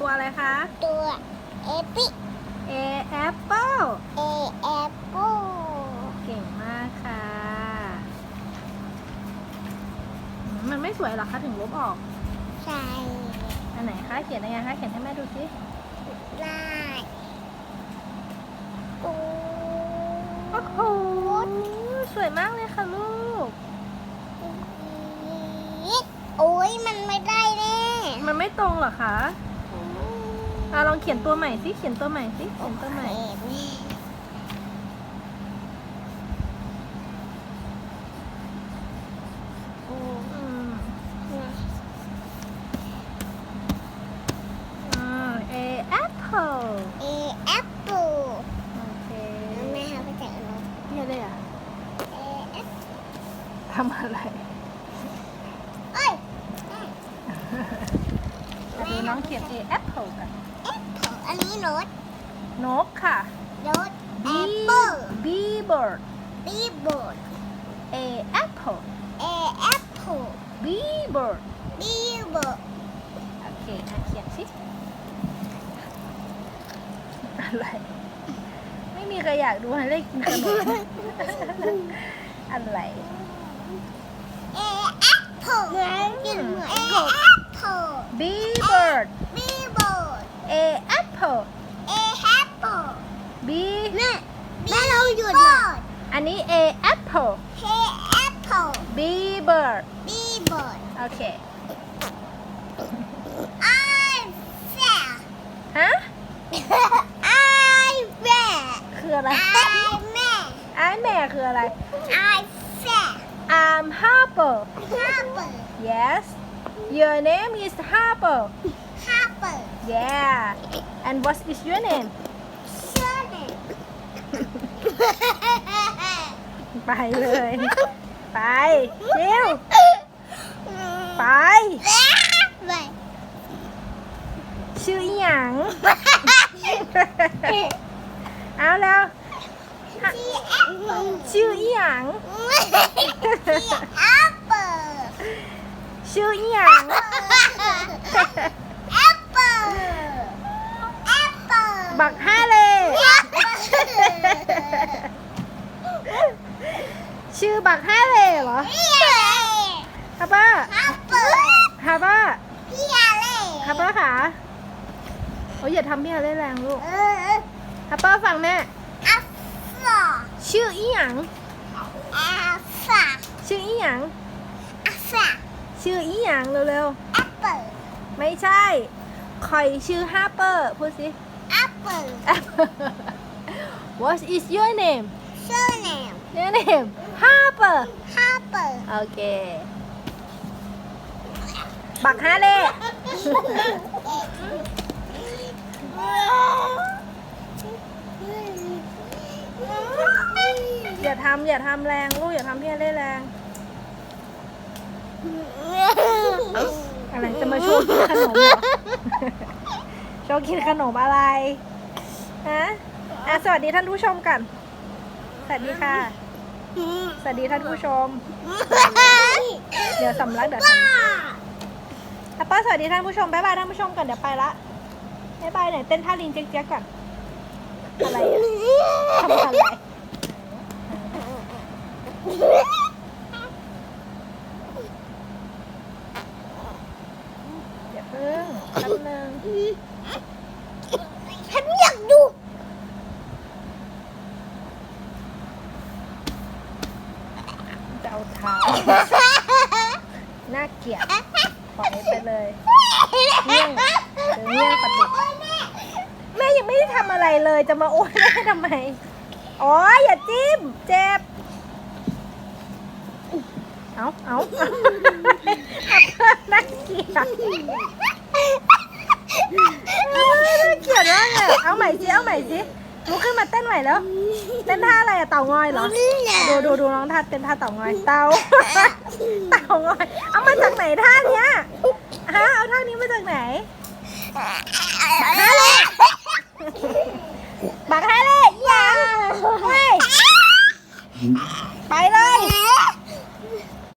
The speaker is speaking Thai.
ตัวอะไรคะ ตัวเอปิ A apple เอแอปเปิลเก่งมากค่ะอืมมันไม่สวยเหรอคะถึงลบออกใส่อันไหนคะเขียนยังไงคะเขียนให้แม่ดูสิลายโอ้โอ้โหสวยมากเลยค่ะลูก โอ้ยมันไม่ได้แน่ มันไม่ตรงเหรอคะ อะลองเขียนตัวใหม่สิ เขียนตัวใหม่สิ เขียนตัวใหม่ อืมอ่า A apple เอแอปเปิลโอเคแม่หาไปจากนกเนี่ยเลยอะเอแอปทำอะไรเอ้ยอันนี้น้องเขียน A apple กันแอปเปิ ลอันนี้โน้ตนกค่ะโน้ตแอปเปิล B bird บีบอร์ด A apple เอแอปเปิล B bird บีบอร์ดโอเคอะเขียนสิอะไร ไม่มีใครอยากดูให้เล่กินขนมอะไร เอแอปเปิลเอแอปเปิล B bird บีบอร์ด A apple เอแอปเปิล B แม่แม่เราหยุดนะอันนี้ A apple เอแอปเปิล B bird บีบอร์ดโอเคไอแฟฮะไอแฟคืออะไรไอแม่ไอ้แม่คืออะไรไอแฟ I'm Harper ห้าเปิด Yes Your name is Harper ห้าเปิด Yeah And what is your name เชื่อเลยไปเลย ไปเร็วไปไปชื่ออีหยัง เอาแล้วที่แอปเปิลชื่ออีหยังที่แอปเปิลชื่ออีหยัง แอปเปิลแอปเปิล บักฮาเลชื่อบักฮาเลเหรอฮาป้าแอปเปิลฮาป้าพี่อะไรฮาป้าขาโอ้ยอย่าทำพี่ฮาเล่แรงลูกเออฮาป้าฟังแม่อัฟฟาชื่ออีหยังอัฟฟาชื่ออีหยังอัฟฟาชื่ออีหยังเร็วแอปเปิลๆไม่ใช่คอยชื่อฮาเปอร์พูดสิ แอปเปิล What is your name ชื่อเนม Your name Harper ห้าเปิลโอเค บักฮาเล่ อย่าทำอย่าทำแรงลูกอย่าทำพี่ฮาเล่แรง อะไรจะมาโชว์กินขนมเหรอ โชว์กินขนมอะไร ฮะอะสวัสดีท่านผู้ชมกัน สวัสดีค่ะ สวัสดีท่านผู้ชม เดี๋ยวสำลักเดี๋ยวทำอะป้าสวัสดีท่านผู้ชมบ๊ายบายท่านผู้ชมก่อนเดี๋ยวไปละบ๊ายบายไหนเต้นท่าลิงเจ๊กๆก่อน อะไรอะทำอะไรอย่าเพิ่งแป๊บนึง ฉันอยากดู จะ เอาเท้า น่าเกลียดปล่อยไปเลยเมี่ยงเดี๋ยเมี่ยงปลาดุกแม่ยังไม่ได้ทำอะไรเลยจะมาโอนแม่ทำไม อ๋อ อย่าจิ้ม เจ็บ เอาเอาเอาน่าเกลียดน่าเกลียดมากเลยเอาใหม่สิ เอาใหม่สิ ลุกขึ้นมาเต้นใหม่แล้ว เต้นท่าอะไรอะเต่างอยเหรอ ดูดูดูน้องท่าเต้นท่าเต่างอย เต่า เต่างอย เอามาจากไหนท่าเนี้ยฮะเอาท่านี้มาจากไหนฮาเล่บักฮาเล่อีหยังไม่ไปเลย